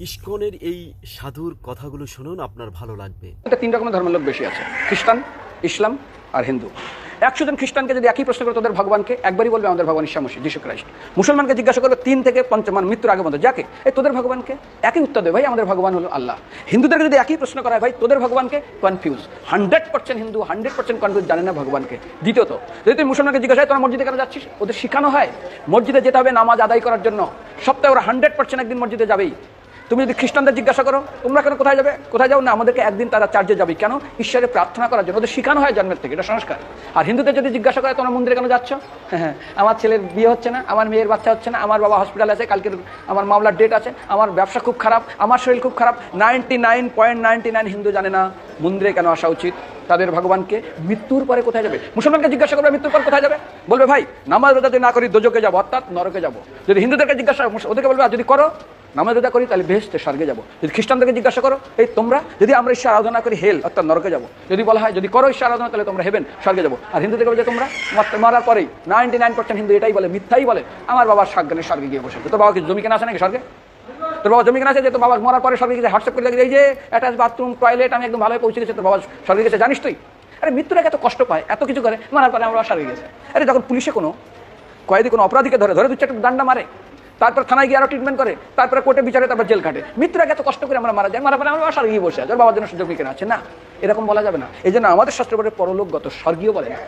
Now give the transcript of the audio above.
ইস্কনের এই সাধুর কথাগুলো শুনুন, আপনার ভালো লাগবে। এটা তিন রকমের ধর্মের লোক বেশি আছে। খ্রিস্টান, ইসলাম আর হিন্দু। একশো জন খ্রিস্টানকে যদি একই প্রশ্ন করে তোদের ভগবানকে, একবারই বলবে আমাদের ভগবান ঈশা মসিহ, যিশু খ্রাইস্ট মুসলমানকে জিজ্ঞাসা করবে তিন থেকে পঞ্চ মানে মৃত্যুর আগে মতো যাকে? এই তোদের ভগবানকে। একই উত্তর দেবে, ভাই, আমাদের ভগবান হলো আল্লাহ। হিন্দুদেরকে যদি একই প্রশ্ন করা হয়, ভাই, তোদের ভগবানকে confuse hundred percent Hindu hundred percent confuse জানে না ভগবানকে। দ্বিতীয়ত, যদি তুই মুসলমানকে জিজ্ঞাসা হয়, তোরা মসজিদে কেন যাচ্ছিস? ওদের শেখানো হয়। মসজিদে যেতে হবে নামাজ আদায় করার জন্য। সপ্তাহে ওরা হান্ড্রেড পার্সেন্ট একদিন মসজিদে যাবেই। তুমি যদি খ্রিস্টানদের জিজ্ঞাসা করো, তোমরা কেন কোথায় যাবে? কোথায় যাও না? আমাদেরকে একদিন তারা চার্জে যাবে। কেন? ঈশ্বরে প্রার্থনা করার জন্য। ওদের শেখানো হয় জন্মের থেকে, এটা সংস্কার। আর হিন্দুদের যদি জিজ্ঞাসা করে, তোমরা মন্দিরে কেন যাচ্ছ? হ্যাঁ হ্যাঁ আমার ছেলের বিয়ে হচ্ছে না, আমার মেয়ের বাচ্চা হচ্ছে না, আমার বাবা হসপিটাল আছে কালকে আমার মামলার ডেট আছে, আমার ব্যবসা খুব খারাপ, আমার শরীর খুব খারাপ। Ninety nine point nine Hindu জানে না, মন্দিরে কেন আসা উচিত? তাদের ভগবানকে মৃত্যুর পরে কোথায় যাবে? মুসলমানকে জিজ্ঞাসা করবে, মৃত্যুর পর কোথায় যাবে? বলবে, ভাই, নামাজ যদি না করি দোজকে যাব, অর্থাৎ নরকে যাব। যদি হিন্দুদেরকে জিজ্ঞাসা ওদেরকে বলবে যদি করো নামাজ রোজা করি, তাহলে বেহেস্তে স্বর্গে যাব। যদি খ্রিস্টানদেরকে জিজ্ঞাসা করো, এই তোমরা? যদি আমরা ঈশ্বর আরাধনা করি, হেল, অর্থাৎ নরকে যাব। যদি বলা হয়, যদি করো ঈশ্বর আরাধনা, তাহলে তোমরা হেবেন, স্বর্গে যাব। আর হিন্দুদেরকে বলে তোমরা মার- মারার পরেই নাইনটি নাইন পার্সেন্ট হিন্দু এটাই বলে, মিথ্যাই বলে, আমার বাবার সাজ্ঞানে স্বর্গে গিয়ে বসে তোর বাবা কি জমি কেনা আছে নাকি স্বর্গে? তোর বাবা জমি কেনা আছে যে তোর বাবা মরার পরে স্বর্গে গিয়ে হোয়াটসঅ্যাপ করে এই যে অ্যাটাচ বাথরুম টয়লেট আমি একদম ভালোই পৌঁছে গেছি, তোর বাবা স্বর্গে গেছে। জানিস তুই? আরে মৃত্যুর এত কষ্ট পায়, এত কিছু করে, মারার পরে আমার স্বর্গে গেছে। আরে, যখন পুলিশে কোনো, কয়েদি কোনো অপরাধীকে ধরে ধরে দু চারটে ডান্ডা মারে তারপর থানায় গিয়ে আরও ট্রিটমেন্ট করে, তারপরে কোর্টে বিচারে, তারপর জেল কাটে মৃত্যুর এত কষ্ট করে আমরা মারা যায় মারা পরে আমরা স্বর্গীয় বসে আছে বাবার জন্য সুযোগ কেনা? আছে না? এরকম বলা যাবে না। এই জন্য আমাদের শাস্ত্র বলে পরলোকগত স্বর্গীয় বলে না।